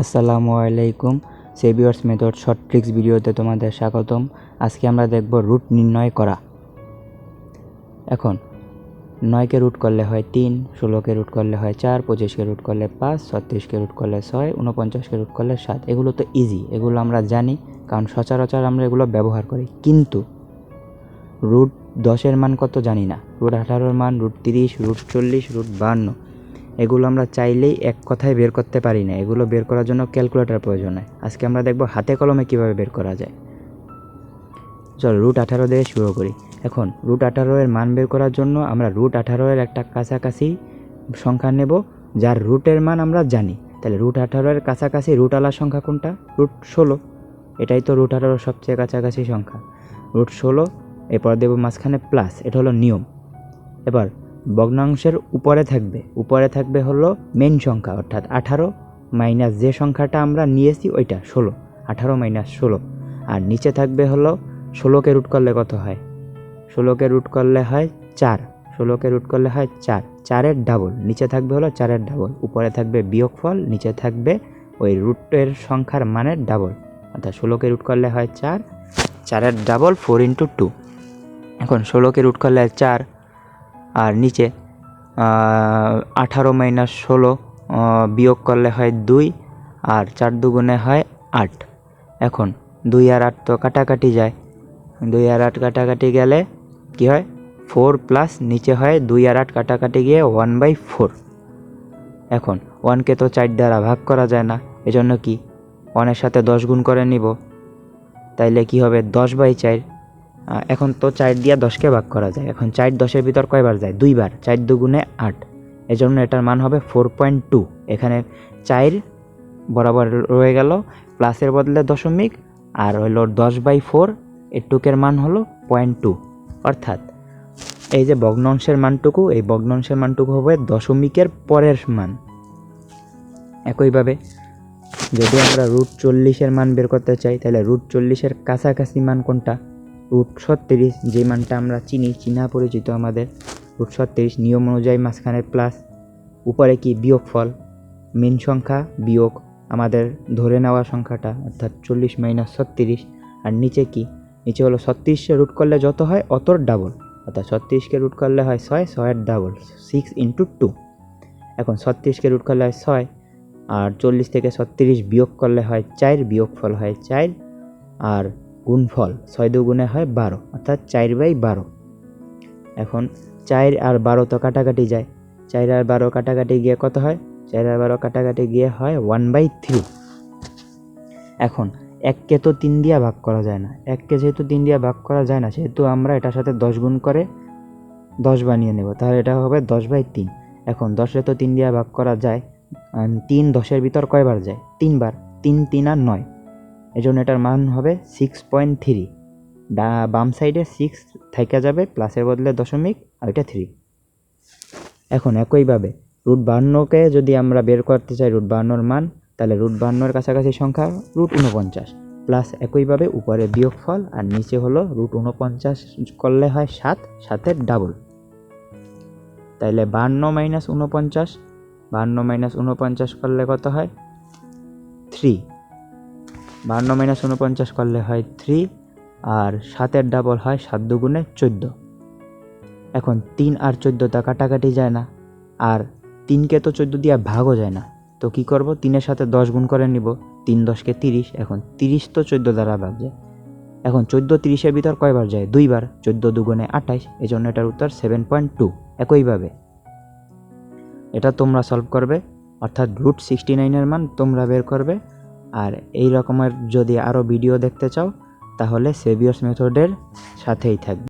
আসসালামু আলাইকুম। Saviours method short tricks ভিডিওতে তোমাদের স্বাগতম। আজকে আমরা দেখব রুট নির্ণয় করা। এখন, নয়কে রুট করলে হয় তিন, ষোলোকে রুট করলে হয় চার, পঁচিশকে রুট করলে পাঁচ, ছত্রিশকে রুট করলে ছয় উনপঞ্চাশকে রুট করলে সাত। এগুলো তো ইজি এগুলো আমরা জানি, কারণ সচরাচর আমরা এগুলো ব্যবহার করি। কিন্তু, রুট দশের মান কত জানি না। রুট আঠারোর মান, রুট তিরিশ, রুট চল্লিশ, রুট বাহান্ন এগুলো আমরা চাইলেই এক কথায় বের করতে পারি না। এগুলো বের করার জন্য ক্যালকুলেটর প্রয়োজন হয়। আজকে আমরা দেখব হাতে কলমে কীভাবে বের করা যায়। চল রুট আঠারো দিয়ে শুরু করি। এখন রুট আঠারো এর মান বের করার জন্য আমরা রুট আঠারো এর একটা কাছাকাছি সংখ্যা নেব, যার রুটের মান আমরা জানি। তাহলে রুট আঠারো এর কাছাকাছি রুট আলার সংখ্যা কোনটা? রুট ষোলো। এটাই তো রুট আঠারোর সবচেয়ে কাছাকাছি সংখ্যা। রুট ষোলো, এরপর দেব মাঝখানে প্লাস, এটা হলো নিয়ম। এবার ভগ্নাংশের উপরে থাকবে। উপরে থাকবে হলো মেন সংখ্যা, অর্থাৎ আঠারো মাইনাস যে সংখ্যাটা আমরা নিয়েছি ওইটা, ষোলো। আঠারো মাইনাস ষোলো। আর নিচে থাকবে হলো ষোলোকে রুট করলে কত হয়? ষোলোকে রুট করলে হয় চার। ষোলোকে রুট করলে হয় চার। চারের ডাবল নিচে থাকবে হলো চারের ডাবল উপরে থাকবে বিয়োগ ফল নিচে থাকবে ওই রুটের সংখ্যার মানের ডাবল অর্থাৎ ষোলোকে রুট করলে হয় চার। চারের ডাবল ফোর ইন্টু টু এখন ষোলোকে রুট করলে চার। আর নিচে আঠারো মাইনাস ষোলো বিয়োগ করলে হয় দুই আর চার দুগুণে হয় আট। এখন দুই আর আট তো কাটাকাটি যায়। দুই আর আট কাটাকাটি গেলে কি হয়? ফোর প্লাস নিচে হয় দুই আর আট কাটাকাটি গিয়ে ওয়ান বাই ফোর। এখন ওয়ানকে তো চার দ্বারা ভাগ করা যায় না, এজন্য কি? ওয়ানের সাথে দশ গুণ করে নিব। তাইলে কি হবে? দশ বাই চার। এখন তো চার দিয়া দশকে ভাগ করা যায়। এখন চার দশের ভিতর কয়বার যায়? দুইবার। চার দুগুণে আট। এজন্য এটার মান হবে ফোর পয়েন্ট টু। এখানে চার বরাবর রয়ে গেল। প্লাসের বদলে দশমিক, আর হলো দশ বাই ফোর এর টুকের মান হলো পয়েন্ট টু। অর্থাৎ এই যে ভগ্নাংশের মানটুকু, এই ভগ্নাংশের মানটুকু হবে দশমিকের পরের মান। একইভাবে যদি আমরা রুট চল্লিশের মান বের করতে চাই, তাহলে রুট চল্লিশের কাছাকাছি মান কোনটা? রুট ছত্রিশ, যে মানটা আমরা চিনি চিনা পরিচিত আমাদের। রুট ছত্রিশ নিয়ম অনুযায়ী মাঝখানে প্লাস, উপরে কি বিয়োগ ফল মেন সংখ্যা বিয়োগ, আমাদের ধরে নেওয়া সংখ্যাটা, অর্থাৎ চল্লিশ মাইনাস ছত্রিশ, আর নিচে কি? নিচে হলো ছত্রিশে রুট করলে যত হয়, অতর ডাবল। অর্থাৎ ছত্রিশকে রুট করলে হয় ছয়, ছয়ের ডাবল সিক্স ইন্টু টু এখন ছত্রিশকে রুট করলে হয় ছয়, আর চল্লিশ থেকে ছত্রিশ বিয়োগ করলে হয় চার বিয়োগ ফল হয় চার, আর গুণফল ছয় দুগুণে হয় বারো, অর্থাৎ চার বাই বারো। এখন চার আর বারো তো কাটাকাটি যায়। চার আর বারো কাটাকাটি গিয়ে কত হয়? চার আর বারো কাটাকাটি গিয়ে হয় ওয়ান বাই থ্রি এখন এককে তো তিন দিয়া ভাগ করা যায় না। এককে যেহেতু তিন দিয়া ভাগ করা যায় না, সেহেতু আমরা এটার সাথে দশ গুণ করে দশ বানিয়ে নেব। তাহলে এটা হবে দশ বাই তিন। এখন দশে তো তিন দিয়া ভাগ করা যায় তিন দশের ভিতর কয়বার যায়? তিনবার। তিন তিন আর নয়। এজন্য এটার মান হবে সিক্স পয়েন্ট থ্রি ডা বাম সাইডে সিক্স থাইকা যাবে প্লাসের বদলে দশমিক, আর এটা থ্রি এখন একইভাবে রুট বাহান্নকে যদি আমরা বের করতে চাই রুট বাহান্নর মান, তাহলে রুট বাহান্নর কাছাকাছি সংখ্যা রুট উনপঞ্চাশ প্লাস একইভাবে উপরে বিয়োগফল, আর নিচে হলো রুট উনপঞ্চাশ করলে হয় সাত সাতের ডাবল তাইলে বাহান্ন মাইনাস উনপঞ্চাশ বাহান্ন মাইনাস উনপঞ্চাশ করলে কত হয়? থ্রি বাহান্ন মাইনাস উনপঞ্চাশ করলে হয় থ্রি আর সাতের ডাবল হয় সাত দুগুণে চোদ্দ। এখন তিন আর চোদ্দোটা কাটাকাটি যায় না। আর তিনকে তো চোদ্দ দিয়ে ভাগও যায় না। তো কি করব? তিনের সাথে দশ গুণ করে নিব। তিন দশকে তিরিশ, এখন তিরিশ তো চোদ্দ দ্বারা ভাগ যায়। এখন চোদ্দ তিরিশের ভিতর কয়বার যায়? দুইবার। চোদ্দ দুগুণে আঠাইশ এই জন্য এটার উত্তর সেভেন পয়েন্ট টু একইভাবে। এটা তোমরা সলভ করবে। অর্থাৎ রুট সিক্সটি নাইনের মান তোমরা বের করবে। আর এই রকমের যদি আরও ভিডিও দেখতে চাও তাহলে সেভিয়ার্স মেথডের সাথেই থাকবে।